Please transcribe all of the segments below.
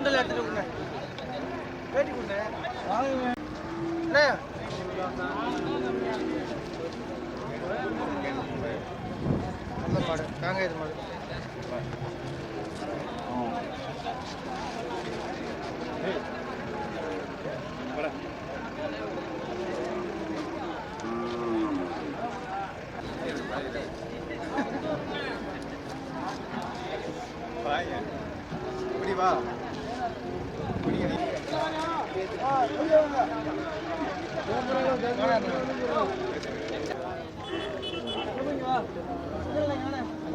சுண்டல் எடுத்துட்டு கொடுங்க பேட்டி கொடுங்க வாங்க நல்ல மாடு. காங்க இது மாடு. Bye.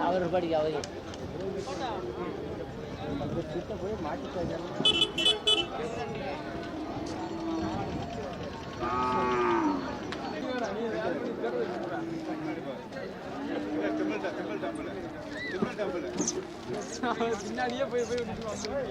அவர் படிக்க அவர் போய் திமிழ் டம்பிள். போய்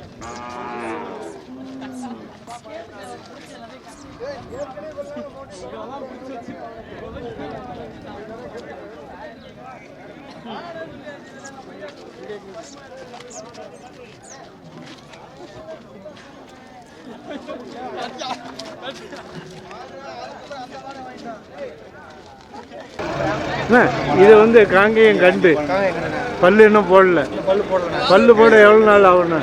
இது வந்து காங்கேயம் கண்டு. பல்லு இன்னும் போடல. பல்லு போட எவ்வளோ நாள் ஆகும்ண்ணா?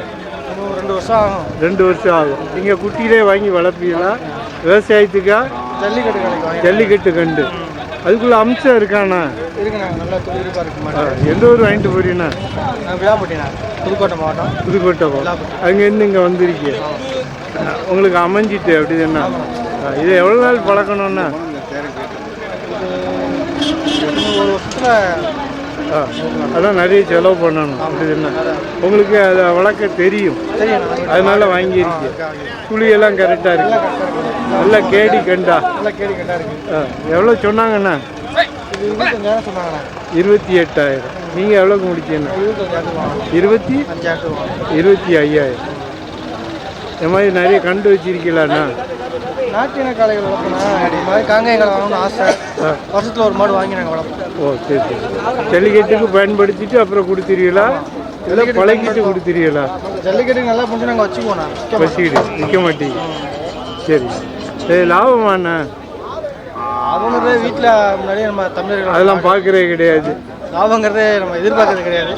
இன்னும் ரெண்டு வருஷம் ஆகும். ரெண்டு வருஷம் ஆகும். நீங்கள் குட்டியிலே வாங்கி வளர்ப்பீங்களா? விவசாயத்துக்கா? ஜல்லிக்கட்டு கடைக்கு ஜல்லிக்கட்டு கண்டு. அதுக்குள்ள அம்சம் இருக்காண்ணா? இருக்குண்ணா நல்லா துளிர்ப்பாக இருக்கு எந்த ஊர் வாங்கிட்டு போறீங்கண்ணா? நான் புதுக்கோட்டை மாவட்டம். புதுக்கோட்டை அங்கேருந்து இங்கே வந்திருக்கீங்க. உங்களுக்கு அமைஞ்சிட்டு அப்படிதாண்ணா. ஆ, இது எவ்வளோ நாள் பழக்கணும்ண்ணா? ஒரு வருஷத்தில் அதான் நிறைய செலவு பண்ணணும். அப்படிதாண்ணா உங்களுக்கு அதை வளர்க்க தெரியும். அதனால வாங்கியிருக்கீங்க புளியெல்லாம் கரெக்டாக இருக்கு. நல்லா கேடி கண்டா. ஆ, எவ்வளோ சொன்னாங்கண்ணா? இருபத்தி எட்டாயிரம். நீங்கள் எவ்வளோக்கு முடிச்சீங்கண்ணா? இருபத்தி? இருபத்தி ஐயாயிரம். இந்த மாதிரி நிறைய கண்டு வச்சிருக்கீங்களாண்ணா? நாட்டின காளைகள் வளர்க்கணும் இது மாதிரி காங்கேயம் காளை வாங்கணும்னு ஆசை. வருஷத்தில் ஒரு மாடு வாங்கி நாங்கள் வளர்ப்போம். ஓ சரி சரி. ஜல்லிக்கட்டுக்கு பயன்படுத்திட்டு அப்புறம் கொடுத்துருவீங்களா இல்லை பழகிட்டு கொடுத்துருவீங்களா ஜல்லிக்கட்டுக்கு நல்லா பண்ணி நாங்கள் வச்சுக்குவோண்ணா பசிக்கிடு விற்க மாட்டீங்க. சரி. சரி லாபமாண்ணா அவங்கிறதே வீட்டில் முன்னாடியே நம்ம தமிழர்கள் அதெல்லாம் பார்க்குறே கிடையாது. லாபங்கிறதே நம்ம எதிர்பார்க்கறது கிடையாது.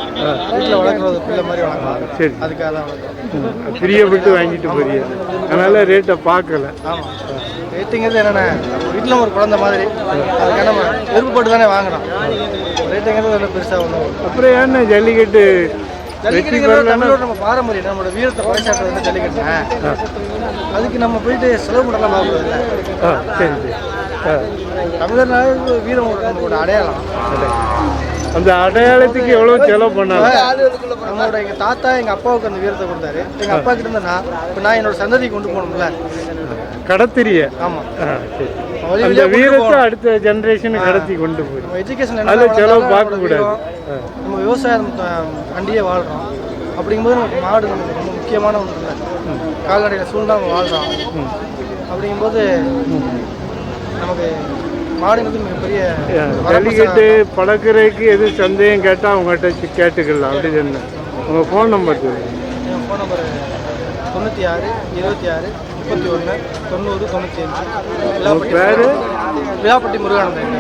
வீட்டில் வளர்க்குறது பிள்ளை மாதிரி வளர்க்கலாம். சரி. அதுக்காக தான் ம், பிரியப்பட்டு வாங்கிட்டு போறீங்க அதனால ரேட்டை பார்க்கல. ஆமாம் ரேட்டுங்கிறது என்னென்ன? வீட்டில் ஒரு குழந்தை மாதிரி. அதுக்காக நம்ம விருப்பப்பட்டு தானே வாங்குறோம் ரேட்டுங்கிறது ஒன்றும் பெருசாக ஒன்றும் அப்புறம் ஏன்னா ஜல்லிக்கட்டு நம்ம பாரம்பரியம். நம்மளோட வீரத்தை பறைச்சாட்டுறது வந்து ஜல்லிக்கட்டு. அதுக்கு நம்ம போயிட்டு செலவு பண்ணலாம் பார்க்கறது சரி சரி. தமிழர்னால வீரம் நம்மளோட அடையாளம். அந்த அடையாளத்துக்கு எவ்வளோ செலவு பண்ணாலும் நம்மளோட எங்கள் தாத்தா எங்கள் அப்பாவுக்கு அந்த வீரத்தை கொடுத்தாரு. எங்கள் அப்பா கிட்ட இருந்து இப்போ நான் என்னோட சந்ததிக்கு கொண்டு போகணும்ல. கடத்திரிய. ஆமாம் ஆ சரி. வழி அந்த வீரத்தை. அடுத்த ஜெனரேஷனுக்கு கடத்தி கொண்டு போய். எஜுகேஷன் அதில் செலவு பார்க்கக்கூடாது. ஆ. நம்ம விவசாயம் அண்டியே வாழ்கிறோம் அப்படிங்கும்போது நமக்கு மாடு நமக்கு ரொம்ப முக்கியமான ஒன்று கால்நடையில் சூழ்ந்தா நம்ம வாழ்கிறோம் ம். அப்படிங்கும்போது நமக்கு மாடுங்கிறது மிகப்பெரிய ஆ, ஜல்லிக்கட்டு பழக்கிறதுக்கு எது சந்தேகம் கேட்டால் அவங்ககிட்ட கேட்டுக்கலாம். அப்படி என்ன உங்கள் ஃபோன் நம்பர் என் ஃபோன் நம்பர் தொண்ணூற்றி ஆறு இருபத்தி ஆறு முப்பத்தி ஒன்று தொண்ணூறு தொண்ணூற்றி அஞ்சு பேர் விழாப்பட்டி முருகானந்தன்.